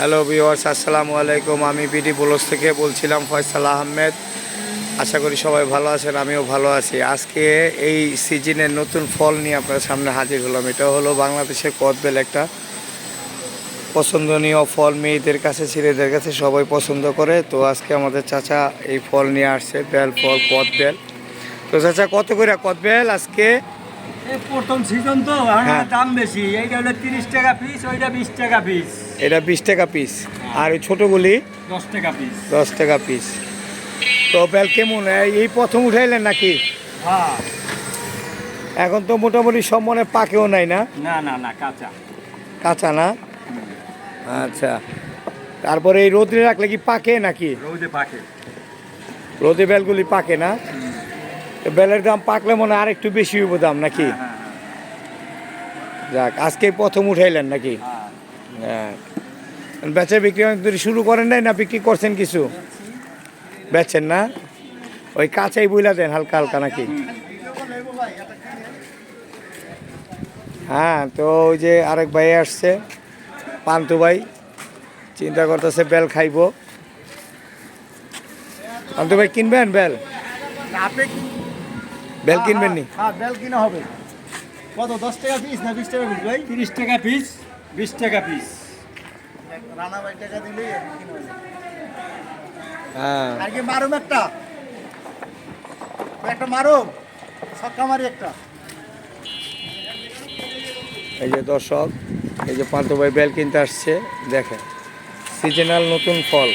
Hello viewers আসসালামু আলাইকুম। আমি পিটি বুলস থেকে বলছিলাম ফয়সাল আহমেদ। আশা করি সবাই ভালো আছেন, আমিও ভালো আছি। আজকে এই সিজনের নতুন ফল নিয়ে আপনার সামনে হাজির হলাম। এটা হলো বাংলাদেশের কদবেল একটা পছন্দনীয় ফল। মেয়েদের কাছে, ছেলেদের কাছে সবাই পছন্দ করে। তো আজকে আমাদের চাচা এই ফল নিয়ে আসছে বেল ফল, কদবেল। তো চাচা, কত করে কদবেল আজকে? প্রথম সিজন তো হ্যাঁ। দাম বেশি। এইটা হলো তিরিশ টাকা পিস ওইটা বিশ টাকা পিস এটা বিশ টাকা পিস আর ওই ছোটোগুলি দশ টাকা পিস দশ টাকা পিস তো বেল কেমন? এই- প্রথম উঠাইলেন নাকি? হ্যাঁ। এখন তো মোটামুটি সব মনে পাকেও নাই না? না না না কাঁচা। কাঁচা না? আচ্ছা। তারপরে এই রোদে রাখলে কি পাকে নাকি? রোদে পাকে। রোদে বেলগুলি পাকে না? বেলের দাম পাকলে মনে হয় আরেকটু বেশি হইব দাম নাকি? হ্যাঁ, যাক আজকে প্রথম উঠাইলেন নাকি? হ্যাঁ, হ্যাঁ। বেচা বিক্রি অনেক দূর শুরু করেন নাই না বিক্রি করছেন কিছু? বেচেন না? ওই কাঁচাই বইলা দেন হালকা হালকা নাকি? হ্যাঁ তো ওই যে আরেক ভাই আসছে পান্তু ভাই। চিন্তা করতেছে বেল খাইবো। পান্তু ভাই কিনবেন বেল? আপনি বেল কিনবেন নি? হ্যাঁ বেল কিনা হবে। কত দশ টাকা পিস না বিশ টাকা পিস ভাই? তিরিশ টাকা পিস বিশ টাকা পিস রানা ভাই টাকা দিলেই। হ্যাঁ। আর কি মারুম একটা? একটা মারুম? ছক্কা মারি একটা। এই যে দর্শক এই যে পান্তু ভাই বেল কিনতে আসছে দেখেন। সিজনাল নতুন ফল।